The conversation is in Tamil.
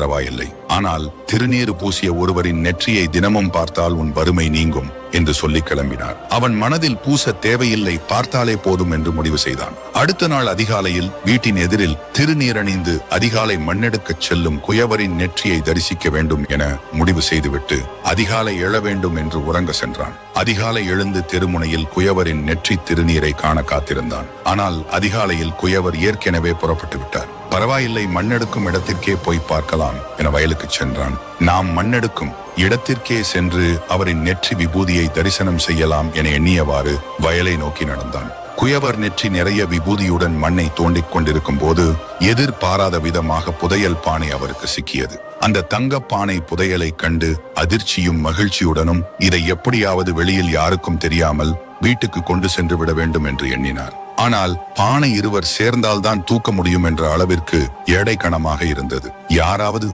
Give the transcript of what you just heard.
பரவாயில்லை. ஆனால் திருநீறு பூசிய ஒருவரின் நெற்றியை தினமும் பார்த்தால் உன் வறுமை நீங்கும் என்று சொல்லி கிளம்பினார். அவன் மனதில் பூச தேவையில்லை பார்த்தாலே போதும் என்று முடிவு செய்தான். அடுத்த நாள் அதிகாலையில் வீட்டின் எதிரில் திருநீரணிந்து அதிகாலை மண்ணெடுக்கச் செல்லும் குயவரின் நெற்றியை தரிசிக்க வேண்டும் என முடிவு செய்துவிட்டு அதிகாலை எழ வேண்டும் என்று உறங்க சென்றான். அதிகாலை எழுந்து தெருமுனையில் குயவரின் நெற்றி திருநீரை காண காத்திருந்தான். ஆனால் அதிகாலையில் குயவர் ஏற்கனவே புறப்பட்டு விட்டார் பரவாயில்லை மண்ணெடுக்கும் இடத்திற்கே போய் பார்க்கலாம் என வயலுக்கு சென்றான். நாம் மண்ணெடுக்கும் இடத்திற்கே சென்று அவரின் நெற்றி விபூதியை தரிசனம் செய்யலாம் என எண்ணியவாறு வயலை நோக்கி நடந்தான். குயவர் நெற்றி நிறைய விபூதியுடன் மண்ணை தோண்டிக் கொண்டிருக்கும் போது எதிர்பாராத விதமாக புதையல் பானை அவருக்கு சிக்கியது. அந்த தங்கப் பானை புதையலை கண்டு அதிர்ச்சியும் மகிழ்ச்சியுடனும் இதை எப்படியாவது வெளியில் யாருக்கும் தெரியாமல் வீட்டுக்கு கொண்டு சென்று விட வேண்டும் என்று எண்ணினார். ஆனால் பானை இருவர் சேர்ந்தால்தான் தூக்க முடியும் என்ற அளவிற்கு எடை கணமாக இருந்தது. யாராவது